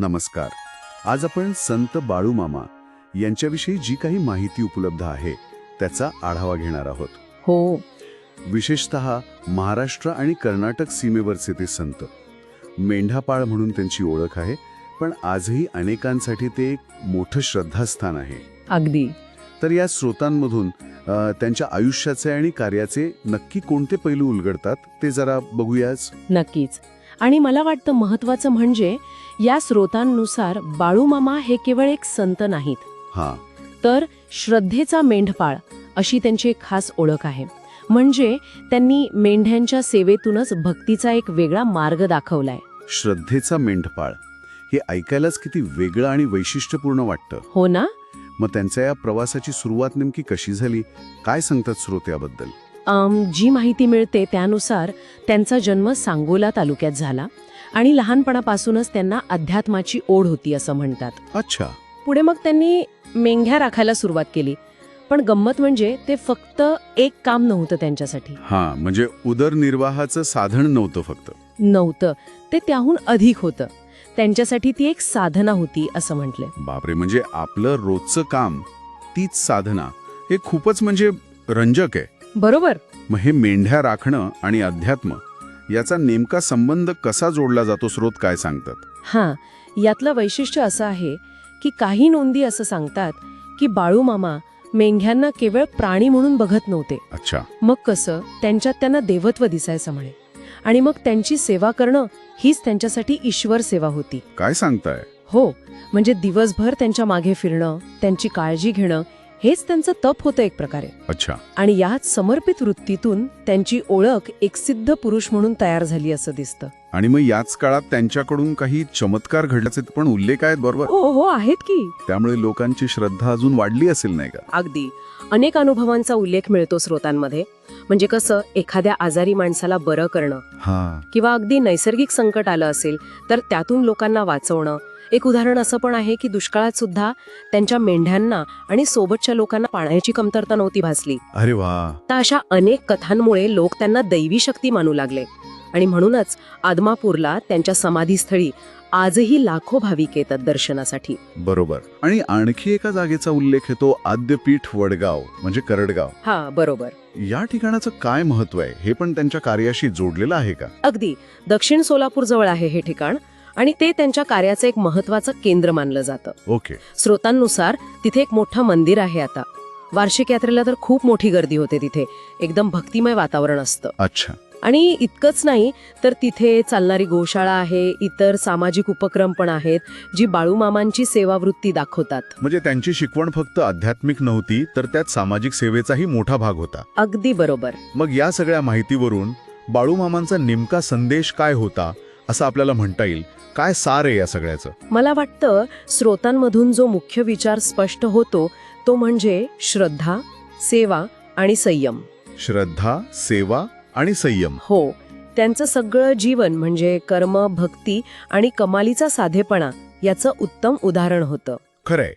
नमस्कार. आज आपण संत बाळूमामा यांच्याविषयी जी काही माहिती उपलब्ध आहे त्याचा आढावा घेणार आहोत. हो. विशेषत महाराष्ट्र आणि कर्नाटक सीमेवरचे ते संत. मेंढापाळ म्हणून त्यांची ओळख आहे पण आजही अनेकांसाठी ते एक मोठं श्रद्धास्थान आहे. अगदी. तर या स्रोतांमधून त्यांच्या आयुष्याचे आणि कार्याचे नक्की कोणते पैलू उलगडतात ते जरा बघूयाच? नक्कीच. आणि मला वाटतं महत्वाचं म्हणजे या स्रोतांनुसार बाळूमामा हे केवळ एक संत नाहीत. हां. तर श्रद्धेचा मेंढपाळ अशी त्यांची एक खास ओळख आहे. म्हणजे त्यांनी मेंढ्यांच्या सेवेतूनच भक्तीचा एक वेगळा मार्ग दाखवलाय. श्रद्धेचा मेंढपाळ. हे ऐकायलाच किती वेगळं आणि वैशिष्ट्यपूर्ण वाटतं. हो ना? मग त्यांच्या या प्रवासाची सुरुवात नेमकी कशी झाली? काय सांगतात श्रोत्याबद्दल जी माहिती मिळते त्यानुसार त्यांचा जन्म सांगोला तालुक्यात झाला आणि लहानपणापासूनच त्यांना अध्यात्माची ओढ होती असं म्हणतात. अच्छा. पुढे मग त्यांनी मेंढ्या राखायला सुरुवात केली. पण गंमत म्हणजे ते फक्त एक काम नव्हतं त्यांच्यासाठी. हां म्हणजे उदरनिर्वाहाचं साधन नव्हतं फक्त. नव्हतं. ते त्याहून अधिक होतं. त्यांच्यासाठी ती एक साधना होती असं म्हटले. बापरे म्हणजे आपलं रोजचं काम तीच साधना हे खूपच म्हणजे रंजक आहे. बरोबर. मग हे मेंढ्या राखणं आणि अध्यात्म याचा नेमका संबंध कसा जोडला जातो स्रोत काय सांगतात? हां यातलं वैशिष्ट्य असं आहे की काही नोंदी असं सांगतात की बाळूमामा मेंढ्यांना केवळ प्राणी म्हणून बघत नव्हते. अच्छा. मग कसं त्यांच्यात त्यांना देवत्व दिसायचं म्हणे. आणि मग त्यांची सेवा करणं हीच त्यांच्यासाठी ईश्वर सेवा होती. काय सांगताय? हो म्हणजे दिवसभर त्यांच्या मागे फिरणं त्यांची काळजी घेणं हेच त्यांचं तप होतं एक प्रकारे. अच्छा. आणि याच समर्पित वृत्तीतून त्यांची ओळख एक सिद्ध पुरुष म्हणून तयार झाली असं दिसतं. आणि मग याच काळात त्यांच्याकडून काही चमत्कार घडल्याचे पण उल्लेख आहेत बरोबर? हो हो आहेत की. त्यामुळे लोकांची श्रद्धा अजून वाढली असेल नाही का? अगदी. अनेक अनुभवांचा उल्लेख मिळतो स्रोतांमध्ये. म्हणजे कसं एखाद्या आजारी माणसाला बरं करणं हा. किंवा अगदी नैसर्गिक संकट आलं असेल तर त्यातून लोकांना वाचवणं. एक उदाहरण असं पण आहे की दुष्काळात सुद्धा त्यांच्या मेंढ्यांना आणि सोबतच्या लोकांना पाण्याची कमतरता नव्हती भासली. अरे वा. तर अशा अनेक कथांमुळे लोक त्यांना दैवी शक्ती मानू लागले. आणि म्हणूनच आदमापूरला त्यांच्या समाधीस्थळी आजही लाखो भाविक येतात दर्शनासाठी. बरोबर. आणि आणखी एका जागेचा उल्लेख येतो आद्यपीठ वडगाव म्हणजे करडगाव. हा बरोबर. या ठिकाणाचं काय महत्त्व आहे? हे पण त्यांच्या कार्याशी जोडलेलं आहे का? अगदी. दक्षिण सोलापूर जवळ आहे हे ठिकाण आणि ते त्यांच्या कार्याचं एक महत्वाचं केंद्र मानलं जातं. ओके. स्रोतांनुसार तिथे एक मोठं मंदिर आहे आता. वार्षिक यात्रेला तर खूप मोठी गर्दी होते तिथे. एकदम भक्तिमय वातावरण असतं. अच्छा. आणि इतकंच नाही तर तिथे चालणारी गोशाळा आहे इतर सामाजिक उपक्रम पण आहेत जी बाळूमामांची सेवावृत्ती दाखवतात. म्हणजे त्यांची शिकवण फक्त आध्यात्मिक नव्हती तर त्यात सामाजिक सेवेचाही मोठा भाग होता. अगदी बरोबर. मग या सगळ्या माहितीवरून बाळूमामांचा नेमका संदेश काय होता असं आपल्याला म्हणता येईल? काय सार आहे या सगळ्याचं? मला वाटतं स्रोतांमधून जो मुख्य विचार स्पष्ट होतो तो म्हणजे श्रद्धा सेवा आणि संयम. श्रद्धा सेवा आणि संयम. हो त्यांचं सगळं जीवन म्हणजे कर्म भक्ती आणि कमालीचा साधेपणा याचं उत्तम उदाहरण होतं. खरंय.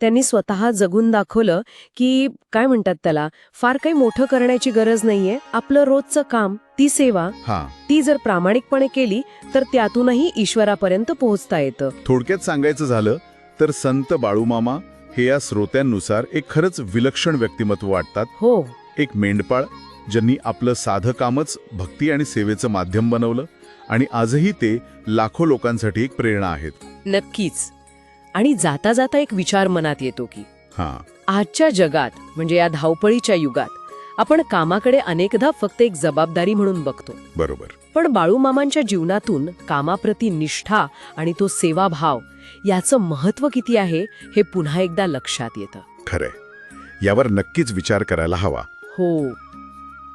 त्यांनी स्वतः जगून दाखवलं की काय म्हणतात त्याला फार काही मोठं करण्याची गरज नाहीये आपलं रोजचं काम ती सेवा हा. ती जर प्रामाणिकपणे केली तर त्यातूनही ईश्वरापर्यंत पोहोचता येतं. थोडक्यात सांगायचं झालं तर संत बाळूमामा हे या श्रोत्यांनुसार एक खरंच विलक्षण व्यक्तिमत्व वाटतात. हो. एक मेंढपाळ ज्यांनी आपलं साधं कामच भक्ती आणि सेवेचं माध्यम बनवलं आणि आजही ते लाखो लोकांसाठी एक प्रेरणा आहेत. नक्कीच. आणि जाता जाता एक विचार मनात येतो की हा. आजच्या जगात म्हणजे या धावपळीच्या युगात आपण कामाकडे अनेकदा फक्त एक जबाबदारी म्हणून बघतो. बरोबर. पण बाळूमामांच्या जीवनातून कामाप्रती निष्ठा आणि तो सेवाभाव याचं महत्त्व किती आहे हे पुन्हा एकदा लक्षात येतं. खरंय. यावर नक्कीच विचार करायला हवा. हो.